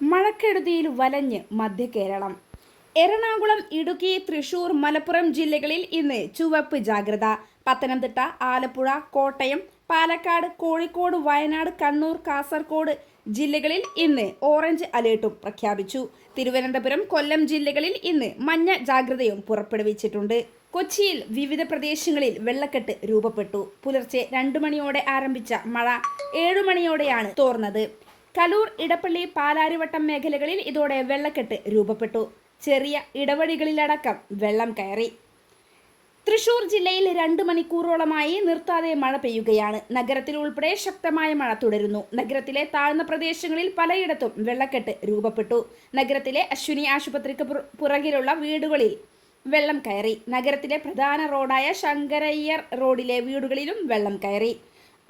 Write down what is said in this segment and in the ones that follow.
മഴക്കെടുതിയിൽ വലഞ്ഞ് മധ്യ കേരളം എറണാകുളം ഇടുക്കി തൃശൂർ മലപ്പുറം ജില്ലകളിൽ ഇന്ന് ചുവപ്പ് ജാഗ്രത. പത്തനംതിട്ട ആലപ്പുഴ കോട്ടയം പാലക്കാട് കോഴിക്കോട് വയനാട് കണ്ണൂർ കാസർഗോഡ് ജില്ലകളിൽ ഇന്ന് ഓറഞ്ച് അലേർട്ടും പ്രഖ്യാപിച്ചു. തിരുവനന്തപുരം കൊല്ലം ജില്ലകളിൽ ഇന്ന് മഞ്ഞ ജാഗ്രതയും പുറപ്പെടുവിച്ചിട്ടുണ്ട്. കൊച്ചിയിൽ വിവിധ പ്രദേശങ്ങളിൽ വെള്ളക്കെട്ട് രൂപപ്പെട്ടു. പുലർച്ചെ രണ്ടു മണിയോടെ ആരംഭിച്ച മഴ ഏഴു മണിയോടെയാണ് തോർന്നത്. കലൂർ ഇടപ്പള്ളി പാലാരിവട്ടം മേഖലകളിൽ ഇതോടെ വെള്ളക്കെട്ട് രൂപപ്പെട്ടു. ചെറിയ ഇടവഴികളിലടക്കം വെള്ളം കയറി. തൃശൂർ ജില്ലയിൽ രണ്ട് മണിക്കൂറോളമായി നിർത്താതെ മഴ പെയ്യുകയാണ്. നഗരത്തിൽ ഉൾപ്പെടെ ശക്തമായ മഴ തുടരുന്നു. നഗരത്തിലെ താഴ്ന്ന പ്രദേശങ്ങളിൽ പലയിടത്തും വെള്ളക്കെട്ട് രൂപപ്പെട്ടു. നഗരത്തിലെ അശ്വിനി ആശുപത്രിക്ക് പുറ- പുറകിലുള്ള വീടുകളിൽ വെള്ളം കയറി. നഗരത്തിലെ പ്രധാന റോഡായ ശങ്കരയ്യർ റോഡിലെ വീടുകളിലും വെള്ളം കയറി.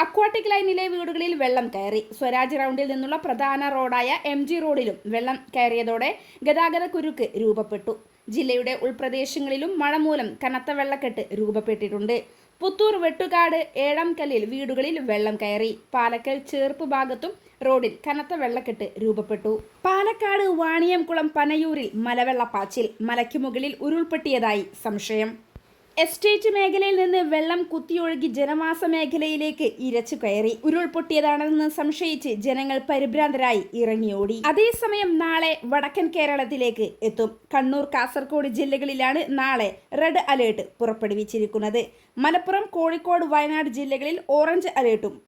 അക്വാട്ടിക് ലൈനിലെ വീടുകളിൽ വെള്ളം കയറി. സ്വരാജ് റൗണ്ടിൽ നിന്നുള്ള പ്രധാന റോഡായ എം ജി റോഡിലും വെള്ളം കയറിയതോടെ ഗതാഗത കുരുക്ക് രൂപപ്പെട്ടു. ജില്ലയുടെ ഉൾപ്രദേശങ്ങളിലും മഴ മൂലം കനത്ത വെള്ളക്കെട്ട് രൂപപ്പെട്ടിട്ടുണ്ട്. പുത്തൂർ വെട്ടുകാട് ഏഴംകല്ലിൽ വീടുകളിൽ വെള്ളം കയറി. പാലക്കൽ ചേർപ്പ് ഭാഗത്തും റോഡിൽ കനത്ത വെള്ളക്കെട്ട് രൂപപ്പെട്ടു. പാലക്കാട് വാണിയംകുളം പനയൂരിൽ മലവെള്ളപ്പാച്ചിൽ. മലയ്ക്ക് മുകളിൽ ഉരുൾപൊട്ടിയതായി സംശയം. എസ്റ്റേറ്റ് മേഖലയിൽ നിന്ന് വെള്ളം കുത്തിയൊഴുകി ജനവാസ മേഖലയിലേക്ക് ഇരച്ചു കയറി. ഉരുൾപൊട്ടിയതാണെന്ന് സംശയിച്ച് ജനങ്ങൾ പരിഭ്രാന്തരായി ഇറങ്ങിയോടി. അതേസമയം നാളെ വടക്കൻ കേരളത്തിലേക്ക് എത്തും. കണ്ണൂർ കാസർഗോഡ് ജില്ലകളിലാണ് നാളെ റെഡ് അലേർട്ട് പുറപ്പെടുവിച്ചിരിക്കുന്നത്. മലപ്പുറം കോഴിക്കോട് വയനാട് ജില്ലകളിൽ ഓറഞ്ച് അലേർട്ടും